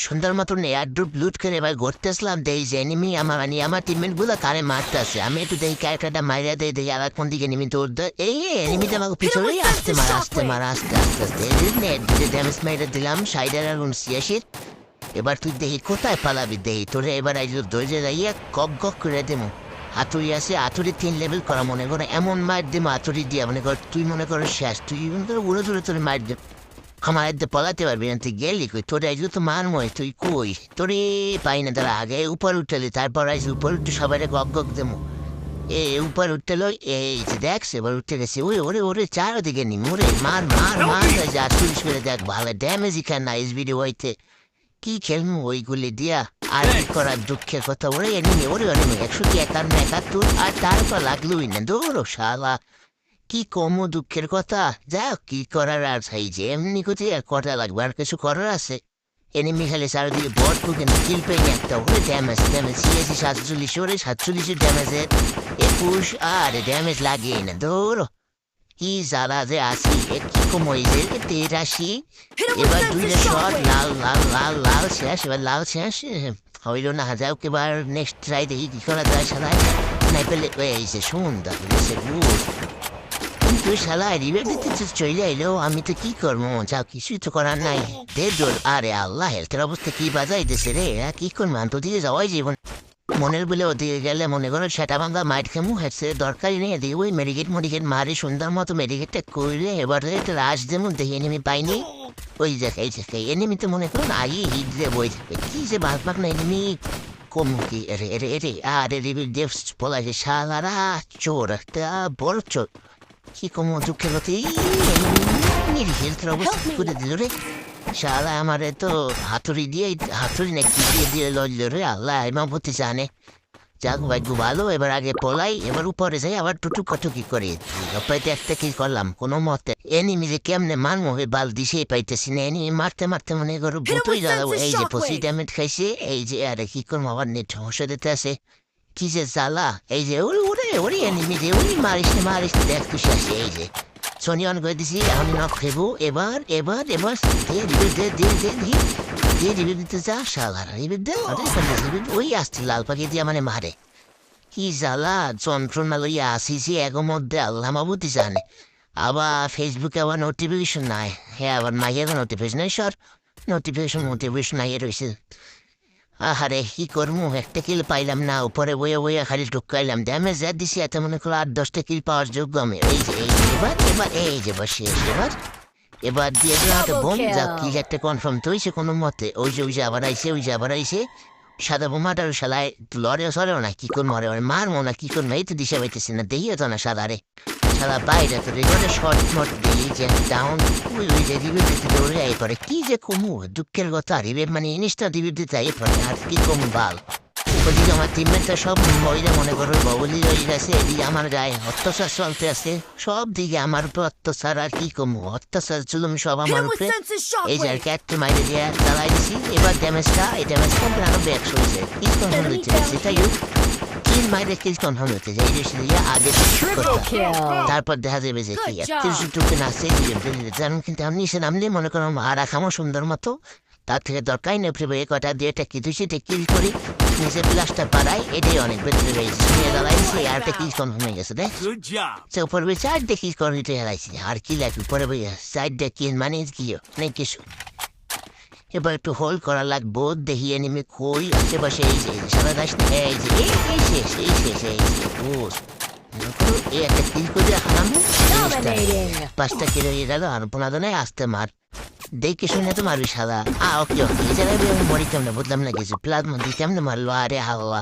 সুন্দর মতন এয়ারড্রুপ লুট করে এবার ঘুরতেছিলাম, দেই যে এনিমি আমার মানে আমার টিমমেটগুলো কারে মারতেছে। আমি একটু দেখি ক্যারেক্টারটা মারিয়া দেই দেখি আর কোন দিকে এনিমি দেয়। এই এনিমিটা আমাকে পিছনে আসতে মার আসতে মার, আসতে, আস্তে আস্তে। ড্যামেজ মেরে দিলাম সাইডের আর উনছিয়াশির এবার তুই দেখি কোথায় পালাবি দেহি তোরে এবার আইজ দরজে যাইয়া কক কক করে দেবো হাতুড়ি আছে, হাতুড়ি তিন লেভেল করা, মনে করো এমন মার দেবো হাতুড়ি দিয়া। মনে কর, তুই মনে করো শেষ, তুই মনে করো উড়ে ধরে তোর মার দে আমার এতে পলাতে পারবি না তুই গেলি কই তোর আইজ তো মার ময় তুই কই তোরে পাই না তারা আগে উপর উঠলি তারপর আইজ উপর উঠে সবাই কক কক দেবো এ উপর উঠতে লই এই যে দেখছ এবার উঠতে গেছে ওই ওরে ওরে চারদিকে নি মোরে মার মার মার যা তুলিস করে দেখ ভালো ড্যামেজই খান না এসবিডি হইতে কি খেলব ওইগুলি দিয়া আর কি করার দুঃখের কথা ওরে এনিমি ওরে এনিমি একশো কি একান্ন একাত্তর আর তারপর লাগলোই না দৌড়ো শালা কি কমো দুঃখের কথা? যা কি করার আর? সেই যে এমনি কোথায় আর কটা লাগবে? আর কিছু করার আছে? এনিমি খেলে চারিদিকে বট না কিল পেয়ে একটা ওরে ড্যামেজ ড্যামেজ সিএসি সাতচল্লিশ ওরে সাতচল্লিশের ড্যামেজের একুশ আর ড্যামেজ লাগিয়ে না দৌড়ো কি জ্বালা যে আসি এ কি কমই যে? তেরাশি। এবার দুইটা শট লাল লাল লাল লাল শেষ, এবার লাল শেষ। হইল না, যাও এবার নেক্সট ট্রাই দেখি কি করা যায় সালাই নাই পেলে এই যে সুন্দর গুড। কিন্তু শালায় রিভেট দিতে চলে এলো আমি তো কি করব যাও কিছুই তো করার নাই দেড় আরে আল্লাহ হেলথের অবস্থা কি বাজাইতেছে রে এরা কি করব আমি তো দিকে যাওয়াই জীবন মনের বলে ওদিকে গেলে মনে করো সেটা ভাঙা মাইট খেমু হচ্ছে দরকারই নেই দিয়ে ওই মেডিকেট মেডিকেট মারি সুন্দর মতো মেডিকেটটা করলে এবার একটা রাজ দেবো দেখে এনেমি পাইনি ওই এই জায়গায় এনেমি তো মনে করুন আই হিট দিয়ে বই থাকবে কি যে বাঘ বাঘ না এনেমি কম কি এরে এরে এরে আরে রিবিল দেবস বলা যে শালারা চোর একটা বড় চোর কি কম দুঃখের হেলথের অবস্থা করে দিল রে শালা আমারে তো হাতুড়ি দিয়ে হাতুড়ি না দিয়ে দিয়ে লইল রে আল্লাহ এমাপতি জানে যাক ভাগ্য ভালো এবার আগে পলাই এবার উপরে যাই আবার টুটু কটুকি করে পাইতে একটা কি করলাম কোনো মতে এনিমি যে কেমনে মানবো ওই বাল দিছে পাইতেছি না এনিমি মারতে মারতে মনে করো ভূতই দাঁড়াবো এই যে পসি ড্যামেজ খাইছে এই যে আরে কি করব আবার নেট সমস্যা দিতে আছে কি যে জ্বালা এই যে ওরে ওরে ওরে এনিমি যে ওরে মারিস না মারিস না দেখ তুই শেষ এই যে সোনি অন করে দিছি আমি নক খেবো এবার এবার এবার দে দিবি দে দে দে দে দে দিবি দিতে যা শালার দিবি দে ওই আসছে লাল পাখি দিয়ে মানে মারে কি জ্বালা যন্ত্রণা লইয়া আসিছি এগো মধ্যে আল্লাহ মাবুতি জানে আবার ফেসবুকে আবার নোটিফিকেশন নাই হ্যাঁ আবার মাইয়ের নোটিফিকেশন নাই সর নোটিফিকেশন মোটিভেশন নাই রয়েছে আহারে কি করব একটা কিল পাইলাম না উপরে বয়ে বয়ে খালি ঢুকাইলাম। ড্যামেজ যা দিছি এত মনে করো আট দশটা কিল পাওয়ার যোগ্য আমি। এই যে এই এবার এবার এই যে বসে এবার। এবার দিয়ে দিলাম একটা বোম যা কি একটা কনফার্ম তো হয়েছে কোনো মতে। ওই যে ওই যে আবার আইসে ওই যে আবার আইসে সাদা বোমাটার শালায় লড়েও সরেও না কি করব মারবো না কি করব এই তো দিশা পাইতেছি না দেখিও তো না সাদা রে সাদা বাইরে তো রেগুলার শর্ট মট দিয়ে যে ডাউন ওই ওই যে রিভিউ দিতে দৌড়ে আই পরে কি যে কমু দুঃখের কথা রিভিউ মানে জিনিসটা রিভিউ দিতে আই পরে আর কি কম বাল। ওদিকে আমার টিমমেটটা সব মহিলা মনে করো বগলি রয়ে গেছে এদিকে আমার গায়ে অত্যাচার চলতে আছে সব দিকে আমার উপর অত্যাচার আর কি কমু? অত্যাচার চলুম সব আমার উপরে। এই যে আর কি একটা মাইরে দিয়ে চালাই দিছি এবার ড্যামেজটা এই ড্যামেজটা আরও ব্যাক হয়েছে। কি কনফার্ম হচ্ছে সেটাই তিন মাইরে কি কনফার্ম হচ্ছে যে এই যে দিয়ে আগে Triple kill. তারপর দেখা যাবে যে কি Good job. তিনশো টুকে নাচে জানেন কিন্তু আমি নিচে নামলে মনে করো আর খামো সুন্দর মতো। তার থেকে দরকার নেই ফিরে এই কটা দিয়ে একটা কিছু সেটা কিল করি। নিচে প্লাসটা পাড়াই এটাই অনেক ভেতরে রয়েছে নিয়ে দাঁড়াইছি আর একটা কিল কনফার্ম হয়ে গেছে দেখ। Good job. সে উপর বই চার দেখি করিতে হারাইছি আর কি লাগে উপরে বই সাইড দেখি মানে কি? নেই কিছু। এবার একটু হোল্ড করা লাগবো দেখি এনিমি কই এই যে সারা গাছ এই যে এই শেষ এই শেষ এই যে বুঝ এই একটা কিল করে হারামো। পাঁচটা কিলো গেল আর পোনাদনে আসতে মার। দেখে শুনে তো মারবি সাদা আ ওকে ওকে এছাড়া আমি মরি কেমনে? বুঝলাম না কিছু। প্লাজমা দিই কেমনে মারলো? আরে হাওয়া।